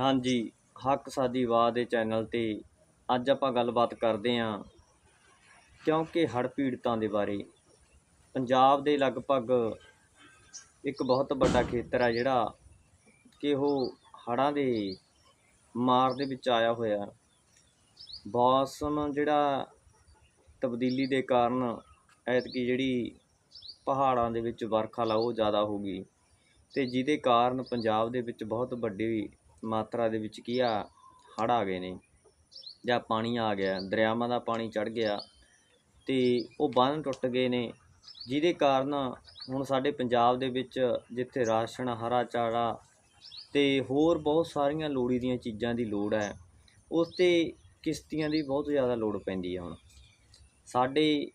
ਹਾਂਜੀ, ਹੱਕ ਸਾਦੀ ਵਾਹ ਦੇ ਚੈਨਲ ਤੇ ਅੱਜ ਆਪਾਂ ਗੱਲਬਾਤ ਕਰਦੇ ਹਾਂ ਕਿਉਂਕਿ ਹੜ੍ਹ ਪੀੜਤਾਂ ਦੇ ਬਾਰੇ। ਪੰਜਾਬ ਦੇ ਲਗਭਗ ਇੱਕ ਬਹੁਤ ਵੱਡਾ ਖੇਤਰ ਹੈ ਜਿਹੜਾ ਕਿ ਉਹ ਹੜ੍ਹਾਂ ਦੇ ਮਾਰ ਦੇ ਵਿੱਚ ਆਇਆ ਹੋਇਆ। ਮੌਸਮ ਜਿਹੜਾ ਤਬਦੀਲੀ ਦੇ ਕਾਰਨ ਐਤਕੀ ਜਿਹੜੀ ਪਹਾੜਾਂ ਦੇ ਵਿੱਚ ਵਰਖਾ ਲਾ ਉਹ ਜ਼ਿਆਦਾ ਹੋ ਗਈ ਤੇ ਜਿਹਦੇ ਕਾਰਨ ਪੰਜਾਬ ਦੇ ਵਿੱਚ ਬਹੁਤ ਵੱਡੀ ਮਾਤਰਾ ਦੇ ਵਿੱਚ ਕੀ ਆ? ਹੜ੍ਹ ਆ ਗਏ ਨੇ ਜਾਂ ਪਾਣੀ ਆ ਗਿਆ, ਦਰਿਆਵਾਂ ਦਾ ਪਾਣੀ ਚੜ ਗਿਆ ਤੇ ਉਹ ਬੰਨ ਟੁੱਟ ਗਏ ਨੇ, ਜਿਹਦੇ ਕਾਰਨ ਹੁਣ ਸਾਡੇ ਪੰਜਾਬ ਦੇ ਵਿੱਚ ਜਿੱਥੇ ਰਾਸ਼ਨ, ਹਰਾ ਚਾਰਾ ਤੇ ਹੋਰ ਬਹੁਤ ਸਾਰੀਆਂ ਲੋੜੀ ਦੀਆਂ ਚੀਜ਼ਾਂ ਦੀ ਲੋੜ ਹੈ, ਉਸ ਤੇ ਕਿਸ਼ਤੀਆਂ ਦੀ ਬਹੁਤ ਜ਼ਿਆਦਾ ਲੋੜ ਪੈਂਦੀ ਹੈ ਹੁਣ। ਸਾਡੇ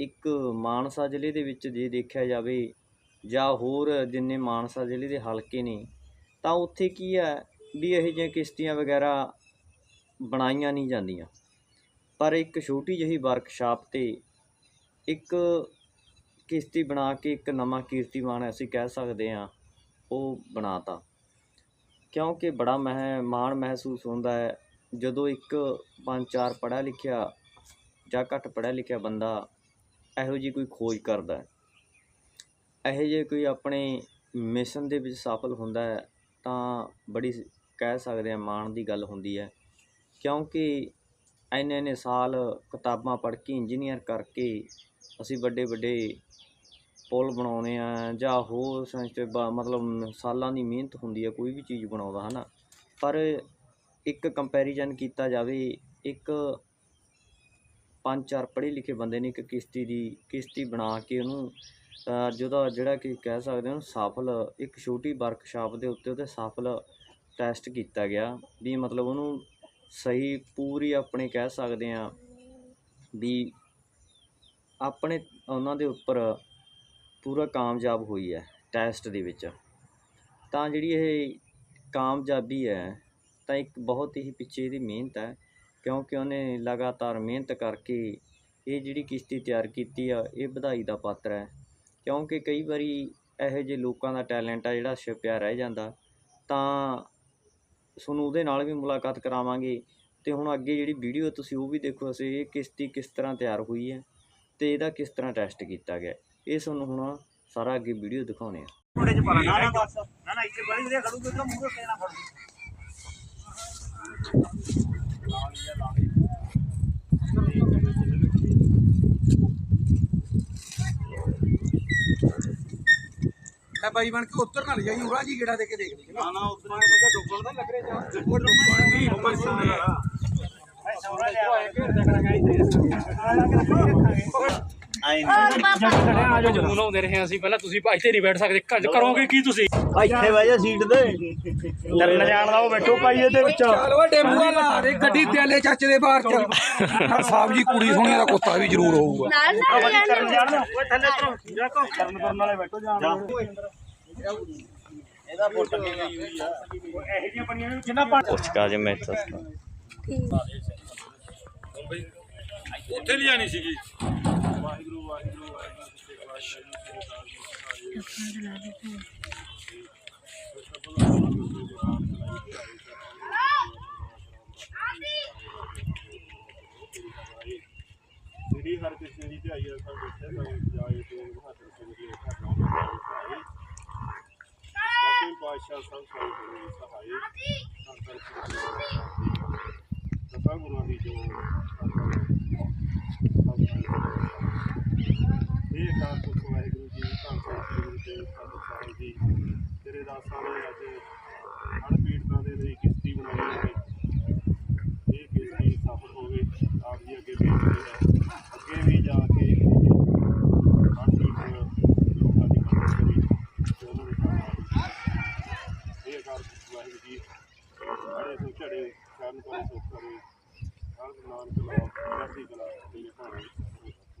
ਇੱਕ ਮਾਨਸਾ ਜ਼ਿਲ੍ਹੇ ਦੇ ਵਿੱਚ ਜੇ ਦੇਖਿਆ ਜਾਵੇ ਜਾਂ ਹੋਰ ਜਿੰਨੇ ਮਾਨਸਾ ਜ਼ਿਲ੍ਹੇ ਦੇ ਹਲਕੇ ਨੇ ਤਾਂ ਉੱਥੇ ਕੀ ਹੈ ਵੀ ਇਹੋ ਜਿਹੀਆਂ ਕਿਸ਼ਤੀਆਂ ਵਗੈਰਾ ਬਣਾਈਆਂ ਨਹੀਂ ਜਾਂਦੀਆਂ। ਪਰ ਇੱਕ ਛੋਟੀ ਜਿਹੀ ਵਰਕਸ਼ਾਪ ਤੇ ਇੱਕ ਕਿਸ਼ਤੀ ਬਣਾ ਕੇ ਇੱਕ ਨਵਾਂ ਕੀਰਤੀਮਾਨ ਅਸੀਂ ਕਹਿ ਸਕਦੇ ਹਾਂ ਉਹ ਬਣਾਤਾ। ਕਿਉਂਕਿ ਬੜਾ ਮਹਿ, ਮਾਣ ਮਹਿਸੂਸ ਹੁੰਦਾ ਹੈ, ਜਦੋਂ ਇੱਕ ਪੰਜ ਚਾਰ ਪੜ੍ਹਿਆ ਲਿਖਿਆ ਜਾਂ ਘੱਟ ਪੜ੍ਹਿਆ ਲਿਖਿਆ ਬੰਦਾ ਇਹੋ ਜਿਹੀ ਕੋਈ ਖੋਜ ਕਰਦਾ ਹੈ। ਇਹੋ ਜਿਹੇ ਕੋਈ ਆਪਣੇ ਮਿਸ਼ਨ ਦੇ ਵਿੱਚ ਸਫਲ ਹੁੰਦਾ ਹੈ ਤਾਂ ਬੜੀ ਕਹਿ ਸਕਦੇ ਹਾਂ ਮਾਣ ਦੀ ਗੱਲ ਹੁੰਦੀ ਹੈ। ਕਿਉਂਕਿ ਇੰਨੇ ਇੰਨੇ ਸਾਲ ਕਿਤਾਬਾਂ ਪੜ੍ਹ ਕੇ ਇੰਜੀਨੀਅਰ ਕਰਕੇ ਅਸੀਂ ਵੱਡੇ ਵੱਡੇ ਪੁਲ ਬਣਾਉਣੇ ਆ ਜਾਂ ਹੋਰ ਸੰਸਟੇ ਮਤਲਬ ਸਾਲਾਂ ਦੀ ਮਿਹਨਤ ਹੁੰਦੀ ਹੈ ਕੋਈ ਵੀ ਚੀਜ਼ ਬਣਾਉਂਦਾ ਹੈ ਨਾ ਪਰ ਇੱਕ ਕੰਪੈਰੀਜ਼ਨ ਕੀਤਾ ਜਾਵੇ, ਇੱਕ ਪੰਜ ਚਾਰ ਪੜ੍ਹੇ ਲਿਖੇ ਬੰਦੇ ਨੇ ਇੱਕ ਕਿਸ਼ਤੀ ਦੀ, ਕਿਸ਼ਤੀ ਬਣਾ ਕੇ ਉਹਨੂੰ ਜਿਹਦਾ ਜਿਹੜਾ ਕਿ ਕਹਿ ਸਕਦੇ ਹਾਂ ਸਫਲ ਇੱਕ ਛੋਟੀ ਵਰਕਸ਼ਾਪ ਦੇ ਉੱਤੇ ਉਹਦੇ ਸਫਲ ਟੈਸਟ ਕੀਤਾ ਗਿਆ ਵੀ ਮਤਲਬ ਉਹਨੂੰ ਸਹੀ ਪੂਰੀ ਆਪਣੇ ਕਹਿ ਸਕਦੇ ਹਾਂ ਵੀ ਆਪਣੇ ਉਹਨਾਂ ਦੇ ਉੱਪਰ ਪੂਰਾ ਕਾਮਯਾਬ ਹੋਈ ਹੈ ਟੈਸਟ ਦੇ ਵਿੱਚ। ਤਾਂ ਜਿਹੜੀ ਇਹ ਕਾਮਯਾਬੀ ਹੈ ਤਾਂ ਇੱਕ ਬਹੁਤ ਹੀ ਪਿੱਛੇ ਦੀ ਮਿਹਨਤ ਹੈ ਕਿਉਂਕਿ ਉਹਨੇ ਲਗਾਤਾਰ ਮਿਹਨਤ ਕਰਕੇ ਇਹ ਜਿਹੜੀ ਕਿਸ਼ਤੀ ਤਿਆਰ ਕੀਤੀ ਆ, ਇਹ ਵਧਾਈ ਦਾ ਪਾਤਰ ਹੈ। ਕਿਉਂਕਿ ਕਈ ਵਾਰੀ ਇਹੋ ਜਿਹੇ ਲੋਕਾਂ ਦਾ ਟੈਲੈਂਟ ਆ ਜਿਹੜਾ ਛਿਪਿਆ ਰਹਿ ਜਾਂਦਾ ਤਾਂ ਤੁਹਾਨੂੰ ਉਹਦੇ ਨਾਲ ਵੀ ਮੁਲਾਕਾਤ ਕਰਾਵਾਂਗੇ। ਤੇ ਹੁਣ ਅੱਗੇ ਜਿਹੜੀ ਵੀਡੀਓ ਤੁਸੀਂ ਉਹ ਵੀ ਦੇਖੋ ਅਸੀਂ ਇਹ ਕਿਸ਼ਤੀ ਕਿਸ ਤਰ੍ਹਾਂ ਤਿਆਰ ਹੋਈ ਹੈ ਤੇ ਇਹਦਾ ਕਿਸ ਤਰ੍ਹਾਂ ਟੈਸਟ ਕੀਤਾ ਗਿਆ। ਇਹ ਤੁਹਾਨੂੰ ਹੁਣ ਸਾਰਾ ਅੱਗੇ ਵੀਡੀਓ ਦਿਖਾਉਣੇ ਆ। ਮੁੰਡੇ ਚ ਪਾ ਨਾ ਨਾ ਬਸ ਨਾ ਨਾ ਇੱਥੇ ਬੜੀ ਵਧੀਆ ਖੜੂ ਤੇ ਮੂੰਹ ਤੇ ਨਾ ਫੜੂ। ਹੈ ਬਾਈ ਬਣ ਕੇ ਉੱਤਰ ਨਾ ਜਾਈ ਉਰਾ ਜੀ ਗੇੜਾ ਦੇ ਕੇ ਦੇਖ ਲਈ। ਨਾ ਨਾ ਉਧਰ ਮੈਂ ਕਹਿੰਦਾ ਡੁੱਬਣ ਦਾ ਲੱਗ ਰਿਹਾ ਜਾ? ਉਹ ਡੁੱਬਣ ਨਹੀਂ ਉਹ ਪੈਸਾ ਐ ਸੌਰਾ ਲਿਆ। ਘੇਰ ਦੇ ਕਰਾਂਗੇ ਇੱਥੇ। ਜਮੂਨ ਆਉਂਦੇ ਰਹੇ ਅਸੀਂ। ਪਹਿਲਾਂ ਤੁਸੀਂ ਇੱਥੇ ਨਹੀਂ ਬੈਠ ਸਕਦੇ। ਘਰ ਕਰੋਗੇ ਕੀ ਤੁਸੀਂ? ਇੱਥੇ ਬਹਿ ਜਾ ਸੀਟ ਤੇ। ਤਰਨ ਜਾਣ ਦਾ ਉਹ ਬੈਠੋ ਪਾਈ ਇਹਦੇ ਵਿੱਚ। ਚੱਲ ਵਾ ਟੇਮੂ ਦਾ ਲਾ ਦੇ ਗੱਡੀ ਤੇ ਆਲੇ ਚਾਚੇ ਦੇ ਬਾਹਰ ਚ। ਹਰ ਸਾਹਿਬ ਜੀ ਕੁੜੀ ਸੋਹਣੀ ਦਾ ਕੁੱਤਾ ਵੀ ਜ਼ਰੂਰ ਹੋਊਗਾ। ਨਾਲ ਨਾਲ ਤਰਨ ਜਾਣ। ਦਾ ਓਏ ਥੱਲੇ ਉਤਰੋ ਜਾਕੋ ਤਰਨ ਕਰਨ ਵਾਲੇ ਬੈਠੋ ਜਾਣ ਇਹਦਾ ਫੋਟੋ ਨਹੀਂ ਹੋਈ ਆ? ਉਹ ਇਹੋ ਜਿਹੀਆਂ ਬਣੀਆਂ ਨੇ ਜਿੰਨਾ ਪਾਣੀ? ਪੁਰਸਕਾਰ ਜੇ ਮੈਂ ਦੱਸਦਾ। ਉੱਥੇ ਜਾਣੀ ਸੀਗੀ। ਵਾਹਿਗੁਰੂ ਸੱਚੇ ਪਾਤਸ਼ਾਹ ਜੀ ਸ੍ਰੀ ਅਕਾਲ ਜੀ ਜਿਹੜੀ ਹਰ ਕਿਸੇ ਦੀ ਧਿਆਈ ਆ ਸਭ ਦੱਸਿਆ ਸਭ ਜਾਏ ਤੇ ਬਹਾਦਰ ਸਿੰਘ ਜੀ ਦਾ ਨਾਮ ਹੈ ਦਸਵੇਂ ਪਾਤਸ਼ਾਹ ਸਭ ਸਾਰੇ ਗੁਰੂ ਸਹਾਈ ਸੰਤਰ ਦਸਾਂ ਗੁਰੂਆਂ ਦੀ ਜੋ ਇਹ ਕਾਰ ਤੋਂ ਵਾਹਿਗੁਰੂ ਜੀ ਧੰਨ ਸ੍ਰੀ ਗੁਰੂ ਤੇਗ ਬਹਾਦਰ ਸਾਹਿਬ ਜੀ। ਤੇਰੇ ਦਾਸਾਂ ਨੇ ਅੱਜ ਹੜ ਪੀੜਤਾਂ ਦੇ ਲਈ ਕਿਸ਼ਤੀ ਬਣਾਈ ਹੈ ਇਹ ਕਿਸ਼ਤੀ ਸਫਲ ਹੋਵੇ, ਆਪ ਜੀ ਅੱਗੇ ਬੇਨਤੀ ਹੈ ਅੱਗੇ ਵੀ ਜਾ ਕੇ ਹੜ ਪੀੜਤ ਲੋਕਾਂ ਦੀ ਮਦਦ ਕਰੀ ਤੇ ਉਹਨਾਂ ਦੇ ਕੰਮ ਆਵੇ ਇਹ ਕਾਰ ਵਾਹਿਗੁਰੂ ਜੀ ਬੜੇ ਤੋਂ ਝੜੇ ਕਰਨ ਕਰੇ ਸੁਖ ਕਰੇ। ਹਰ ਨਾਨਕ ਨਾਮ ਚੜ੍ਹਦੀ ਕਲਾ ਤੇ ਭਾਣੇ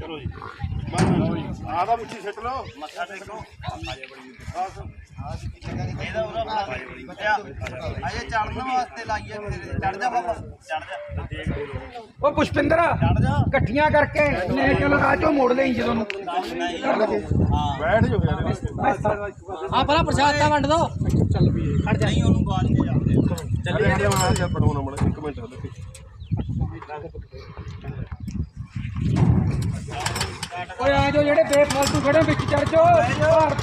ਲਓ ਜੀ। ਆਹ ਤਾਂ ਮੁੱਠੀ ਸਿੱਟ ਲਓ। ਮੱਥਾ ਟੇਕ। ਲਓ ਅਜੇ ਚੜਨ ਵਾਸਤੇ ਲਾਈਏ ਚੜ ਜਾ ਬਾਬਾ। ਚੜ ਜਾ। ਉਹ ਪੁਸ਼ਪਿੰਦਰ ਇਕੱਠੀਆਂ ਕਰਕੇ ਨੇਕਲ ਰਾਜੋ ਮੋੜ ਲਈ ਜਦੋਂ ਨੂੰ ਬੈਠ ਜੋ ਯਾਰ ਆ ਪਹਿਲਾਂ ਪ੍ਰਸ਼ਾਦ ਤਾਂ ਵੰਡ ਦੋ। ਨਹੀਂ ਉਹਨੂੰ ਬਾਅਦ ਚ ਜਾਂਦੇ ਚੱਲੇ ਹੜੇ ਮਾਰ ਜਾ ਪੜਾਉਣਾ ਮੜਾ। ਇੱਕ ਮਿੰਟ ਰੁਕ। ਓਏ ਆ ਜਾਓ ਜਿਹੜੇ ਬੇਫਾਲਤੂ ਖੜੇ ਵਿੱਚ ਚੜ ਜਾਓ।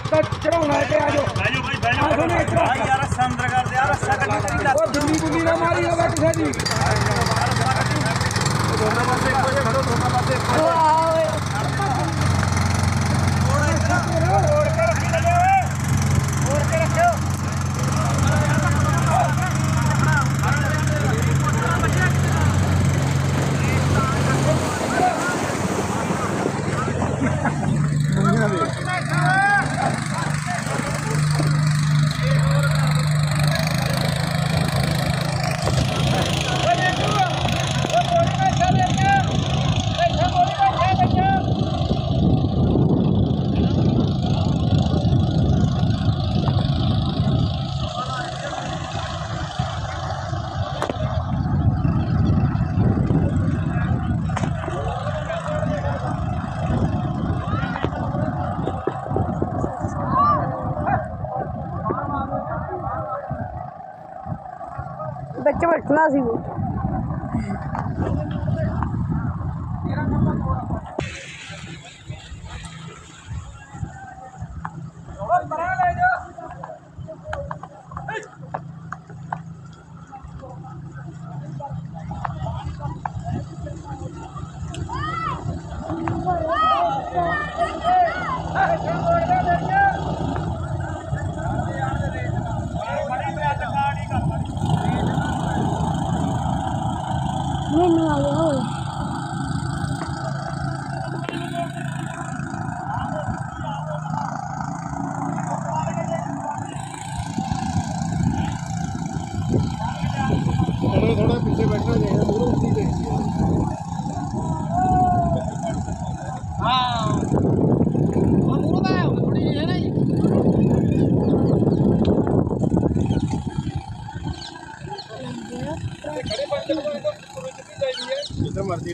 ਭਾਰਤ ਚੜਾਉਣਾ ਹੈ ਤੇ ਆ ਜਾਓ। ਆ ਜਾਓ ਨੇ ਇੱਧਰ। ਯਾਰ ਸੰਦਰ ਕਰਦੇ ਯਾਰ ਰੱਸਾ ਕੱਢੀ ਲੱਗ ਉਹ ਦਿੱਲੀ ਗੁੱਲੀ ਨਾ ਮਾਰੀ ਹੋਵੇ ਕਿਸੇ ਦੀ ਦੋਨਾਂ ਪਾਸੇ ਇੱਕੋ ਜਿਹਾ ਖੜੋ ਦੋਨਾਂ ਪਾਸੇ ਇੱਕੋ ਵਿੱਚ ਬੈਠਣਾ ਸੀ। ਉਹ ਮੈਨੂੰ ਆ ਗਿਆ ਹੋਇਆ ਥੋੜਾ ਥੋੜਾ ਪਿੱਛੇ ਬੈਠਣਾ ਚਾਹੀਦਾ ਦੂਰੋਂ ਉੱਚੀ ਦੇਖਦੀ ਹੈ ਜਿੱਧਰ ਮਰਜ਼ੀ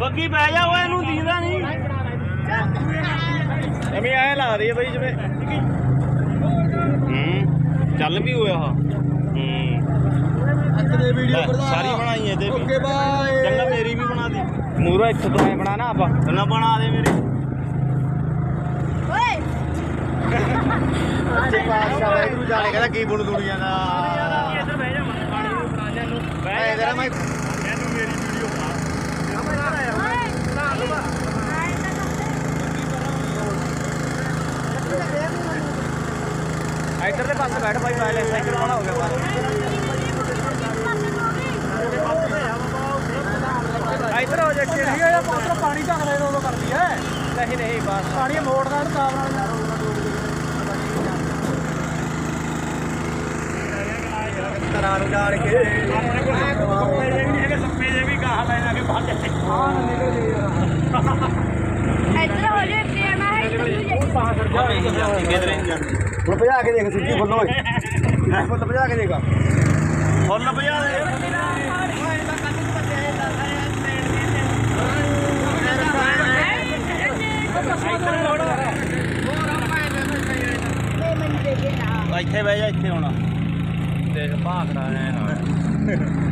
ਬੱਗੀ ਪੈ ਜਾ ਓਏ ਇਹਨੂੰ ਦੀਦਾ ਨਹੀਂ। ਐਵੇਂ ਐ ਲਾ ਰਹੀ ਹੈ ਬਈ ਜਿਵੇਂ। ਹੂੰ ਚੱਲ ਵੀ ਹੋਇਆ ਹਾ ਹੂੰ ਦੇ ਵੀਡੀਓ ਸਾਰੀ ਬਣਾਈ ਇਹਦੇ ਵੀ। Okay bye. ਚੰਗਾ ਮੇਰੀ ਵੀ ਬਣਾ ਦੇ। ਮੂਰਾ ਇੱਥੇ ਤੋਂ ਐ ਬਣਾ ਨਾ ਆਪਾਂ। ਨਾ ਬਣਾ ਦੇ ਮੇਰੀ। ਓਏ ਸੱਚੇ ਪਾਤਸ਼ਾਹ ਵਾਹਿਗੁਰੂ ਜਾਣੇ ਕਹਿੰਦਾ ਕੀ ਬੁਣ ਦੁਨੀਆ ਦਾ ਇੱਧਰ ਬਹਿ ਜਾ ਮੈਂ ਪਾਣੀ ਨੂੰ ਬਣਾ ਜਾ ਨੂੰ ਬਹਿ ਜਾ ਮੈਂ ਇਹਨੂੰ ਮੇਰੀ ਵੀਡੀਓ ਬਣਾ ਇੱਧਰ ਦੇ ਪਾਸੇ ਬੈਠ ਭਾਈ ਮੈਂ ਸਾਈਕਲ ਬਣਾ ਹੋ ਗਿਆ ਇੱਧਰ ਹੋ ਜਾ ਨਹੀਂ ਇਹ ਪਾਤਰ ਪਾਣੀ ਢੱਕ ਲੈ ਉਦੋਂ ਕਰਦੀ ਐ। ਨਹੀਂ ਨਹੀਂ ਬਸ। ਪਾਣੀ ਮੋੜਦਾ ਤਾਂ ਨਾਲ ਤਰਾਂ ਨੂੰ ਜਾਣ ਕੇ ਆਪਣੇ ਕੋਲ ਇਹ ਵੀ ਹੈਗੇ ਸੱਪੇ ਜੇ ਵੀ ਗਾਹ ਲੈ ਜਾ ਕੇ ਬਾਹਰ ਜਾ ਹਾਂ ਨਿਕਲ ਇੱਧਰ ਹੋ ਜੇ ਹੁਣ ਭਜਾ ਕੇ ਦੇਖ ਸਿੱਧੀ ਫੁੱਲ ਓਏ। ਫੁੱਲ ਭਜਾ ਕੇ ਦੇਖ। ਫੁੱਲ ਭਜਾ ਦੇ। ਇੱਥੇ ਬਹਿ ਜਾ ਇੱਥੇ ਹੁਣ। ਦੇਖ ਭਾਖੜਾ ਐ ਨਾਲ।